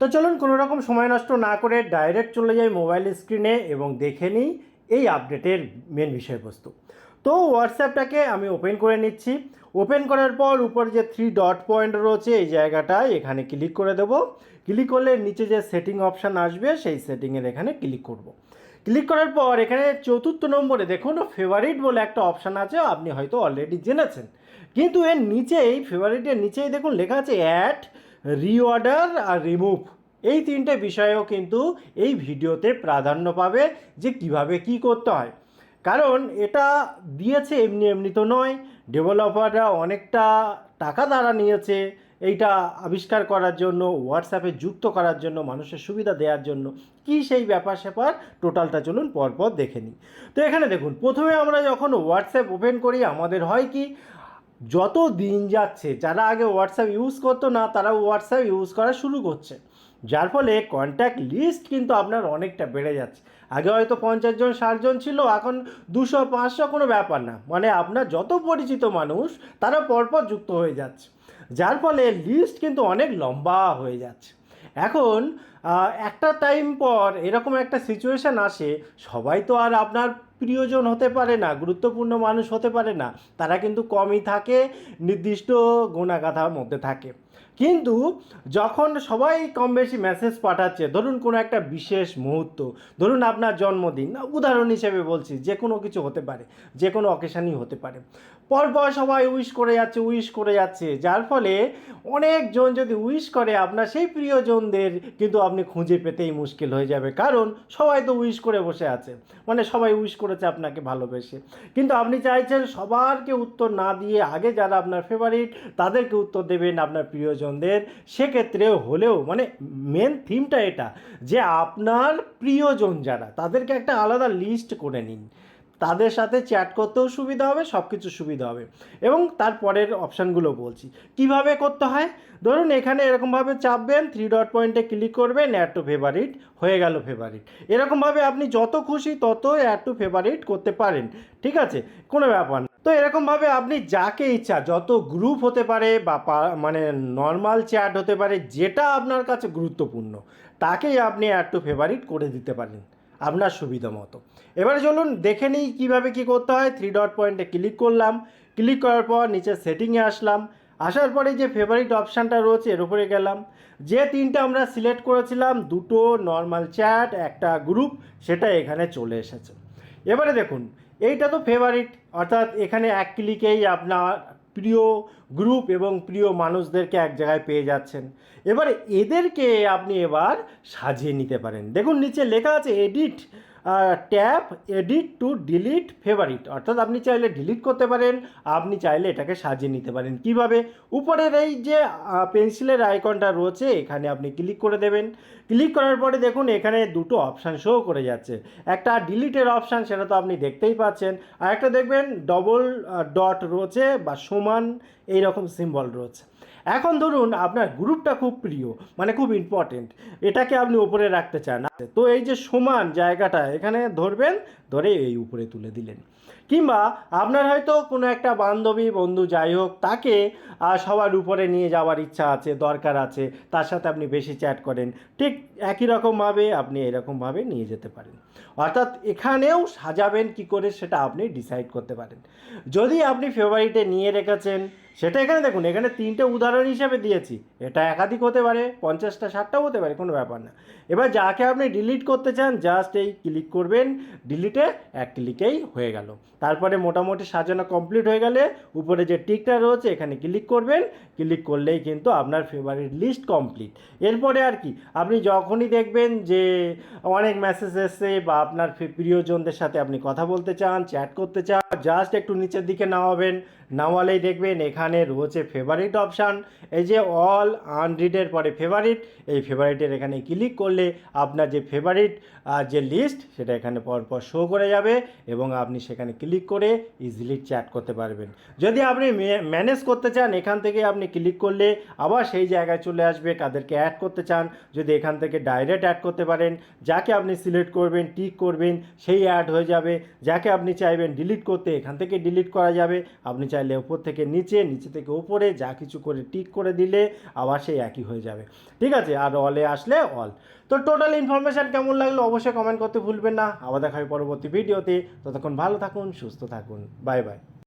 তো চলুন কোনো রকম সময় নষ্ট না করে ডাইরেক্ট চলে যাই মোবাইল স্ক্রিনে এবং দেখে নিই এই আপডেটের মেন বিষয়বস্তু। তো হোয়াটসঅ্যাপটাকে আমি ওপেন করে নিচ্ছি। ওপেন করার পর উপর যে থ্রি ডট পয়েন্ট রয়েছে এই জায়গাটায় এখানে ক্লিক করে দেব। ক্লিক করলে নিচে যে সেটিং অপশান আসবে সেই সেটিংয়ের এখানে ক্লিক করব। ক্লিক করার পর এখানে চতুর্থ নম্বরে দেখুন ফেভারিট বলে একটা অপশান আছে, আপনি হয়তো অলরেডি জেনেছেন। কিন্তু এর নিচেই ফেভারিটের নিচেই দেখুন লেখা আছে অ্যাড রিঅর্ডার আর রিমুভ এই তিনটে বিষয়েও কিন্তু এই ভিডিওতে প্রাধান্য পাবে যে কীভাবে কি করতে হয়। কারণ এটা দিয়েছে এমনি এমনি তো নয় ডেভেলপাররা অনেকটা টাকা তারা নিয়েছে এইটা আবিষ্কার করার জন্য হোয়াটসঅ্যাপে যুক্ত করার জন্য, মানুষের সুবিধা দেওয়ার জন্য। কি সেই ব্যাপার স্যাপার টোটালটা চলুন পরপর দেখে নিই। তো এখানে দেখুন, প্রথমে আমরা যখন হোয়াটসঅ্যাপ ওপেন করি, আমাদের হয় কি? যত দিন যাচ্ছে, যারা আগে হোয়াটসঅ্যাপ ইউজ করতো না, তারা হোয়াটসঅ্যাপ ইউজ করা শুরু করছে। যার ফলে কন্ট্যাক্ট লিস্ট কিন্তু আপনার অনেকটা বেড়ে যাচ্ছে। আগে হয়তো পঞ্চাশ জন, ষাট জন ছিল, এখন দুশো, পাঁচশো কোনো ব্যাপার না। মানে আপনার যত পরিচিত মানুষ, তারা পরপর যুক্ত হয়ে যাচ্ছে। যার ফলে লিস্ট কিন্তু অনেক লম্বা হয়ে যাচ্ছে। এখন একটা টাইম পর এরকম একটা সিচুয়েশান আসে, সবাই তো আর আপনার প্রিয়জন হতে পারে না, গুরুত্বপূর্ণ মানুষ হতে পারে না, তারা কিন্তু কমই থাকে, নির্দিষ্ট গোনাগাথার মধ্যে থাকে। কিন্তু যখন সবাই কম বেশি মেসেজ পাঠাচ্ছে, ধরুন কোনো একটা বিশেষ মুহূর্ত, ধরুন আপনার জন্মদিন উদাহরণ হিসেবে বলছি, যে কোনো কিছু হতে পারে, যে কোনো অকেশানই হতে পারে। পরপর সবাই উইশ করে যাচ্ছে উইশ করে যাচ্ছে, যার ফলে অনেকজন যদি উইশ করে, আপনার সেই প্রিয়জনদের কিন্তু আপনি খুঁজে পেতেই মুশকিল হয়ে যাবে। কারণ সবাই তো উইশ করে বসে আছে। মানে সবাই উইশ করেছে আপনাকে ভালোবেসে। কিন্তু আপনি চাইছেন সবারকে উত্তর না দিয়ে আগে যারা আপনার ফেভারিট তাদেরকে উত্তর দেবেন আপনার প্রিয়জনদের। সেক্ষেত্রে হলেও মানে মেন থিমটা এটা যে আপনার প্রিয়জন যারা, তাদেরকে একটা আলাদা লিস্ট করে নিন। তাদের সাথে চ্যাট করতেও সুবিধা হবে সব কিছু সুবিধা হবে। এবং তারপরের অপশানগুলো বলছি। কীভাবে করতে হয়? ধরুন এখানে এরকমভাবে চাপবেন থ্রি ডট পয়েন্টে ক্লিক করবেন অ্যাড টু ফেভারিট হয়ে গেল ফেভারিট এরকমভাবে আপনি যত খুশি তত অ্যাড টু ফেভারিট করতে পারেন, ঠিক আছে? কোনো ব্যাপার না। তো এরকমভাবে আপনি যাকে ইচ্ছা, যত গ্রুপ হতে পারে বা মানে নর্মাল চ্যাট হতে পারে, যেটা আপনার কাছে গুরুত্বপূর্ণ, তাকেই আপনি অ্যাড টু ফেভারিট করে দিতে পারেন। আপনার সুবিধা মতো। এবারে চলুন দেখে নিই কীভাবে কী করতে হয়। থ্রি ডট পয়েন্টে ক্লিক করলাম। ক্লিক করার পর নিচে সেটিংয়ে আসলাম। আসার পরে যে ফেভারিট অপশানটা রয়েছে, এর উপরে গেলাম। যে তিনটা আমরা সিলেক্ট করেছিলাম, দুটো নর্মাল চ্যাট একটা গ্রুপ সেটা এখানে চলে এসেছে। এবারে দেখুন, এইটা তো ফেভারিট অর্থাৎ এখানে এক ক্লিকেই আপনার প্রিয় গ্রুপ এবং প্রিয় মানুষদেরকে এক জায়গায় পেয়ে যাচ্ছেন। এবার এদেরকে আপনি এবার সাজিয়ে নিতে পারেন। দেখুন, নিচে লেখা আছে, edit tap, edit to delete favourite. অর্থাৎ আপনি চাইলে ডিলিট করতে পারেন, আপনি চাইলে এটাকে সাজিয়ে নিতে পারেন। কীভাবে? উপরের এই যে পেন্সিলের আইকনটা রয়েছে, এখানে আপনি ক্লিক করে দেবেন। ক্লিক করার পরে দেখুন, এখানে দুটো অপশান শো করে যাচ্ছে। একটা ডিলিটের অপশান, সেটা তো আপনি দেখতেই পাচ্ছেন। আর একটা দেখবেন ডবল ডট রয়েছে বা সমান এই রকম সিম্বল রয়েছে। এখন ধরুন আপনার গ্রুপটা খুব প্রিয় মানে খুব ইম্পর্টেন্ট এটাকে আপনি উপরে রাখতে চান। তো এই যে সমান জায়গাটা, এখানে ধরবেন, ধরে এই উপরে তুলে দিলেন। কিংবা আপনার হয়তো কোনো একটা বান্ধবী বন্ধু যাই হোক, তাকে সবার উপরে নিয়ে যাওয়ার ইচ্ছা আছে, দরকার আছে, তার সাথে আপনি বেশি চ্যাট করেন। ঠিক একই রকমভাবে আপনি এরকমভাবে নিয়ে যেতে পারেন। অর্থাৎ এখানেও সাজাবেন কি করে সেটা আপনি ডিসাইড করতে পারেন। যদি আপনি ফেভারিটে নিয়ে রেখেছেন, সেটা এখানে দেখুন, এখানে তিনটে উদাহরণ হিসেবে দিয়েছি। এটা একাধিক হতে পারে, পঞ্চাশটা, ষাটটাও হতে পারে, কোনো ব্যাপার না। এবার যাকে আপনি ডিলিট করতে চান জাস্ট এই ক্লিক করবেন ডিলিটে এক ক্লিকেই হয়ে গেল। তারপরে মোটামুটি সাজানো কমপ্লিট হয়ে গেলে উপরে যে টিকটা রয়েছে, এখানে ক্লিক করবেন। ক্লিক করলেই কিন্তু আপনার ফেভারিট লিস্ট কমপ্লিট এরপরে আর কি, আপনি যখনই দেখবেন যে অনেক মেসেজ এসছে বা আপনার প্রিয়জনদের সাথে আপনি কথা বলতে চান চ্যাট করতে চান জাস্ট একটু নিচের দিকে নামাবেন। নামালেই দেখবেন এখানে রয়েছে ফেভারিট অপশান এই যে অল আনরিডের পরে ফেভারিট এই ফেভারিটের এখানে ক্লিক করলে আপনার যে ফেভারিট যে লিস্ট সেটা এখানে পরপর শো করে যাবে এবং আপনি সেখানে ক্লিক করে ইজিলি চ্যাট করতে পারবেন। যদি আপনি ম্যানেজ করতে চান, এখান থেকে আপনি ক্লিক করলে আবার সেই জায়গায় চলে আসবে, কাদেরকে অ্যাড করতে চান। যদি এখান থেকে ডাইরেক্ট অ্যাড করতে পারেন, যাকে আপনি সিলেক্ট করবেন টিক করবেন, সেই অ্যাড হয়ে যাবে। যাকে আপনি চাইবেন ডিলিট করতে, এখান থেকে ডিলিট করা যাবে। আপনি চাইলে উপর থেকে নিচে নিচে থেকে উপরে যা কিছু করে টিক করে দিলে আবার সেই একই হয়ে যাবে। ঠিক আছে? আর অলে আসলে অল তো টোটাল ইনফরমেশান কেমন লাগল অবশ্যই কমেন্ট করতে ভুলবেন না। আবার দেখা হবে পরবর্তী ভিডিওতে ততক্ষণ ভালো থাকুন সুস্থ থাকুন। Bye bye.